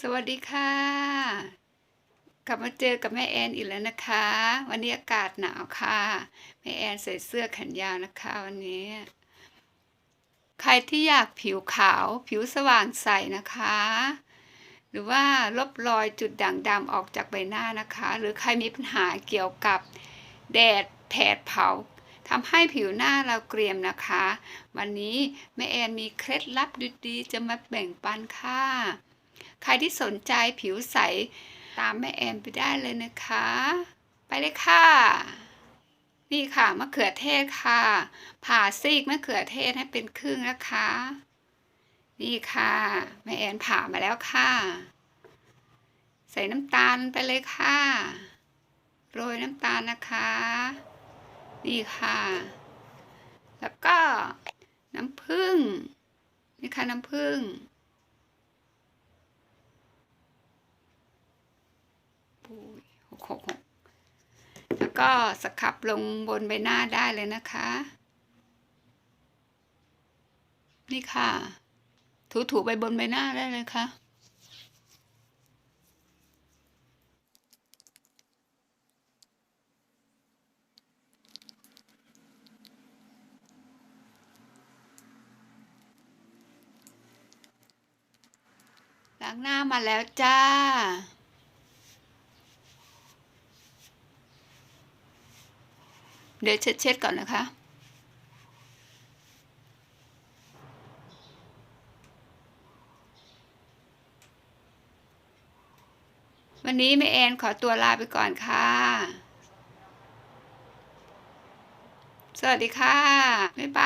สวัสดีค่ะ กลับมาเจอกับแม่แอนอีกแล้วนะคะ วันนี้อากาศหนาวค่ะ แม่แอนใส่เสื้อแขนยาวนะคะวันนี้ ใครที่อยากผิวขาวผิวสว่างใสนะคะ หรือว่าลบรอยจุดด่างดำออกจากใบหน้านะคะ หรือใครมีปัญหาเกี่ยวกับแดดแผดเผาทำให้ผิวหน้าเราเกรียมนะคะ วันนี้แม่แอนมีเคล็ดลับดีๆ จะมาแบ่งปันค่ะ ใครที่สนใจผิวใสตามแม่แอนไปได้เลยนะคะ ไปเลยค่ะ นี่ค่ะมะเขือเทศค่ะ ผ่าซีกมะเขือเทศให้เป็นครึ่งนะคะ นี่ค่ะแม่แอนผ่ามาแล้วค่ะ ใส่น้ำตาลไปเลยค่ะโรยน้ำตาลนะคะ นี่ค่ะ แล้วก็น้ำผึ้งนี่ค่ะน้ำผึ้ง ปุย หกหกแล้วก็สครับลงบนใบหน้าได้เลยนะคะ นี่ค่ะ ถูๆไปบนใบหน้าได้เลยค่ะล้างหน้ามาแล้วจ้า เดี๋ยวเช็ดๆก่อนนะคะวันนี้แม่แอนขอตัวลาไปก่อนค่ะ สวัสดีค่ะ บ๊ายบาย